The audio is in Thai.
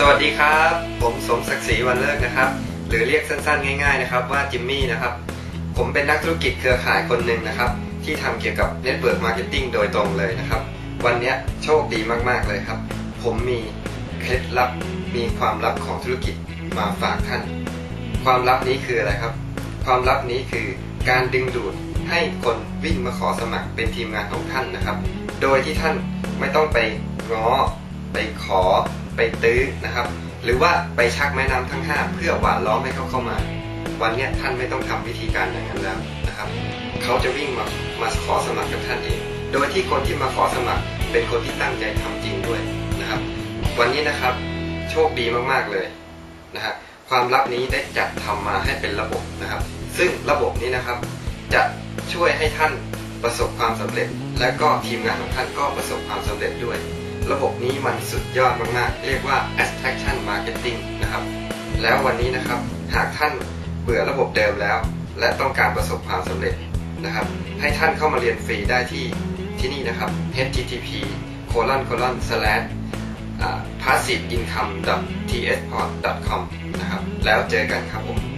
สวัสดีครับ ผมสมศักดิ์ศรีวันเลิกนะครับ หรือเรียกสั้นๆ ง่าย ๆ นะครับ ว่าจิมมี่นะครับ ผมเป็นนักธุรกิจเครือข่ายคนหนึ่งนะครับ ที่ทำเกี่ยวกับ Network Marketing โดยตรงเลยนะครับ วันนี้โชคดีมากๆเลยครับ ผมมีเคล็ดลับมีความลับของธุรกิจมาฝากท่าน ความลับนี้คืออะไรครับ ความลับนี้คือการดึงดูดให้คนวิ่งมาขอสมัครเป็นทีมงานของท่านนะครับ โดยที่ท่านไม่ต้องไปง้อไปขอ ไปตื้อนะครับ หรือว่าไปชักแม่น้ำทั้ง 5 เพื่อหวานล้อมให้เขาเข้ามา วันนี้ท่านไม่ต้องทำวิธีการอย่างนั้นแล้วนะครับเขาจะวิ่งมามาขอสมัครกับท่านเอง โดยที่คนที่มาขอสมัคร เป็นคนที่ตั้งใจทำจริงด้วยนะครับ วันนี้นะครับโชคดีมากๆเลยนะฮะความลับนี้ได้จัดทำมาให้เป็นระบบนะครับ ซึ่งระบบนี้นะครับ จะช่วยให้ท่านประสบความสำเร็จ และก็ทีมงานของท่านก็ประสบความสำเร็จด้วย ระบบนี้มันสุดยอดมากๆ เรียกว่า attraction marketing นะครับ แล้ววันนี้นะครับ หากท่านเบื่อระบบเดิมแล้ว และต้องการประสบความสำเร็จนะครับ ให้ท่านเข้ามาเรียนฟรีได้ที่ที่นี่นะครับ http colon colon slash passiveincome tsport com นะครับ แล้วเจอกันครับผม